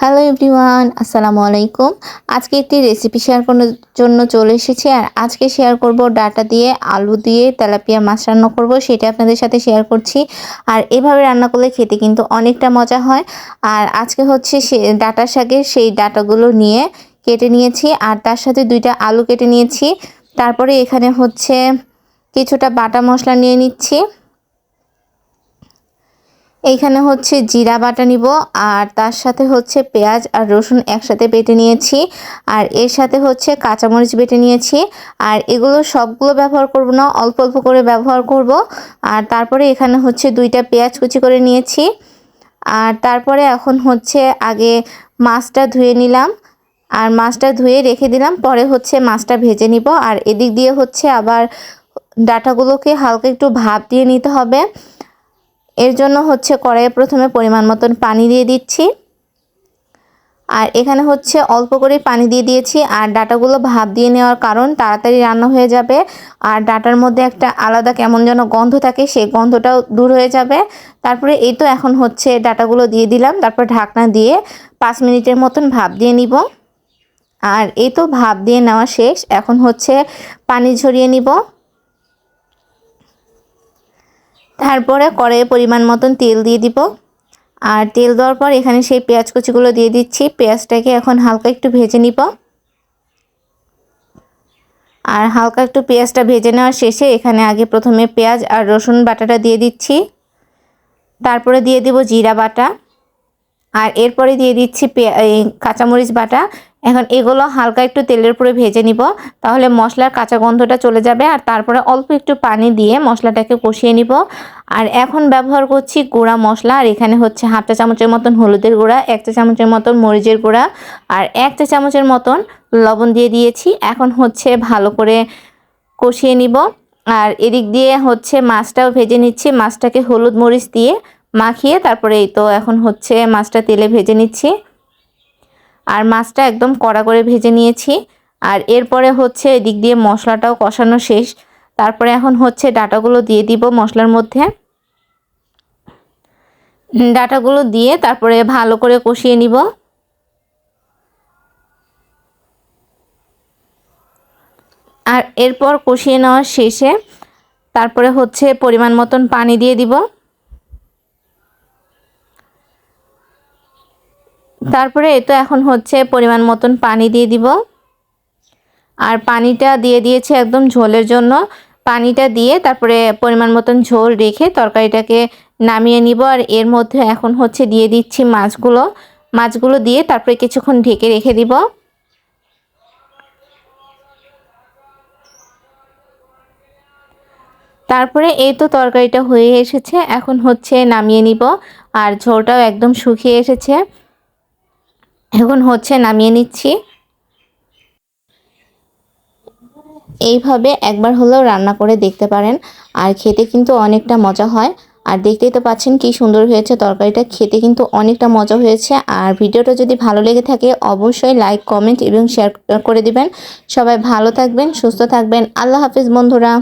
Hello everyone আসসালামু আলাইকুম। আজকে একটি রেসিপি শেয়ার করার জন্য চলে এসেছি আর আজকে শেয়ার করব ডাটা দিয়ে আলু দিয়ে তেলাপিয়া মাছ রান্না করব, সেটা আপনাদের সাথে শেয়ার করছি। আর এভাবে রান্না করলে খেতে কিন্তু অনেকটা মজা হয়। আর আজকে হচ্ছে সে ডাটার শাকে সেই ডাটাগুলো নিয়ে কেটে নিয়েছি আর তার সাথে দুইটা আলু কেটে নিয়েছি। তারপরে এখানে হচ্ছে কিছুটা বাটা মশলা নিয়ে নিচ্ছি। এইখানে হচ্ছে জিরা বাটা নিব, আর তার সাথে হচ্ছে পেঁয়াজ আর রসুন একসাথে বেটে নিয়েছি, আর এর সাথে হচ্ছে কাঁচামরিচ বেটে নিয়েছি, আর এগুলো সবগুলো ব্যবহার করব না, অল্প অল্প করে ব্যবহার করব, আর তারপরে এখানে হচ্ছে দুইটা পেঁয়াজ কুচি করে নিয়েছি, আর তারপরে এখন হচ্ছে আগে মাছটা ধুয়ে নিলাম, আর মাছটা ধুয়ে রেখে দিলাম, পরে হচ্ছে মাছটা ভেজে নিব, আর এদিক দিয়ে হচ্ছে আবার ডাটাগুলোকে হালকা একটু ভাপ দিয়ে নিতে হবে এর জন্য হচ্ছে কড়াইয়ে প্রথমে পরিমাণ মতন পানি দিয়ে দিচ্ছি। আর এখানে হচ্ছে অল্প করে পানি দিয়ে দিয়েছি। আর ডাটাগুলো ভাপ দিয়ে নেওয়ার কারণ তাড়াতাড়ি রান্না হয়ে যাবে। আর ডাটার মধ্যে একটা আলাদা কেমন যেন গন্ধ থাকে, সেই গন্ধটাও দূর হয়ে যাবে। তারপরে এই তো এখন হচ্ছে ডাটাগুলো দিয়ে দিলাম। তারপর ঢাকনা দিয়ে পাঁচ মিনিটের মতন ভাপ দিয়ে নিব। আর এই তো ভাপ দিয়ে নেওয়া শেষ। এখন হচ্ছে পানি ঝরিয়ে নিব। তারপরে কড়াইয়ে পরিমাণ মতন তেল দিয়ে দিব। আর তেল দেওয়ার পর এখানে সেই পেঁয়াজ কুচিগুলো দিয়ে দিচ্ছি। পেঁয়াজটাকে এখন হালকা একটু ভেজে নিব। আর হালকা একটু পেঁয়াজটা ভেজে নেওয়ার শেষে এখানে আগে প্রথমে পেঁয়াজ আর রসুন বাটাটা দিয়ে দিচ্ছি। তারপরে দিয়ে দিব জিরা বাটা। আর এরপরে দিয়ে দিচ্ছি পেঁয়া কাঁচামরিচ বাটা। এখন এগুলো হালকা একটু তেলের উপরে ভেজে নিব। তাহলে মশলার কাঁচা গন্ধটা চলে যাবে আর তারপরে অল্প একটু পানি দিয়ে মশলাটাকে কষিয়ে নিব। আর এখন ব্যবহার করছি গুঁড়া মশলা আর এখানে হচ্ছে হাফ চা চামচের মতন হলুদের গুঁড়া, এক চা চামচের মতন মরিচের গুঁড়া আর এক চা চামচের মতন লবণ দিয়ে দিয়েছি। এখন হচ্ছে ভালো করে কষিয়ে নিব। আর এদিক দিয়ে হচ্ছে মাছটাও ভেজে নিচ্ছি। মাছটাকে হলুদ মরিচ দিয়ে মাখিয়ে তারপরে এই তো এখন হচ্ছে মাছটা তেলে ভেজে নিচ্ছি। আর মাছটা একদম কড়া করে ভেজে নিয়েছি। আর এরপরে হচ্ছে এদিক দিয়ে মশলাটাও কষানো শেষ। তারপরে এখন হচ্ছে ডাটাগুলো দিয়ে দিব মশলার মধ্যে। ডাটাগুলো দিয়ে তারপরে ভালো করে কষিয়ে নিব। আর এরপর কষিয়ে নেওয়ার শেষে তারপরে হচ্ছে পরিমাণ মতন পানি দিয়ে দিব। তারপরে এতো এখন হচ্ছে পরিমাণ মতন পানি দিয়ে দিব। আর পানিটা দিয়ে দিয়েছে একদম ঝোলের জন্য। পানিটা দিয়ে তারপরে পরিমাণ মতন ঝোল রেখে তরকারিটাকে নামিয়ে নিব। আর এর মধ্যে এখন হচ্ছে দিয়ে দিচ্ছি মাছগুলো। মাছগুলো দিয়ে তারপরে কিছুক্ষণ ঢেকে রেখে দিব। তারপরে এই তো তরকারিটা হয়ে এসেছে, এখন হচ্ছে নামিয়ে নিব। আর ঝোলটাও একদম শুকিয়ে এসেছে। এখন হচ্ছে নামিয়ে নিচ্ছি। এইভাবে একবার হলেও রান্না করে দেখতে পারেন। আর খেতে কিন্তু অনেকটা মজা হয়। আর দেখতেই তো পাচ্ছেন কি সুন্দর হয়েছে তরকারিটা। খেতে কিন্তু অনেকটা মজা হয়েছে। আর ভিডিওটা যদি ভালো লেগে থাকে, অবশ্যই লাইক কমেন্ট এবং শেয়ার করে দিবেন। সবাই ভালো থাকবেন, সুস্থ থাকবেন। আল্লাহ হাফিজ বন্ধুরা।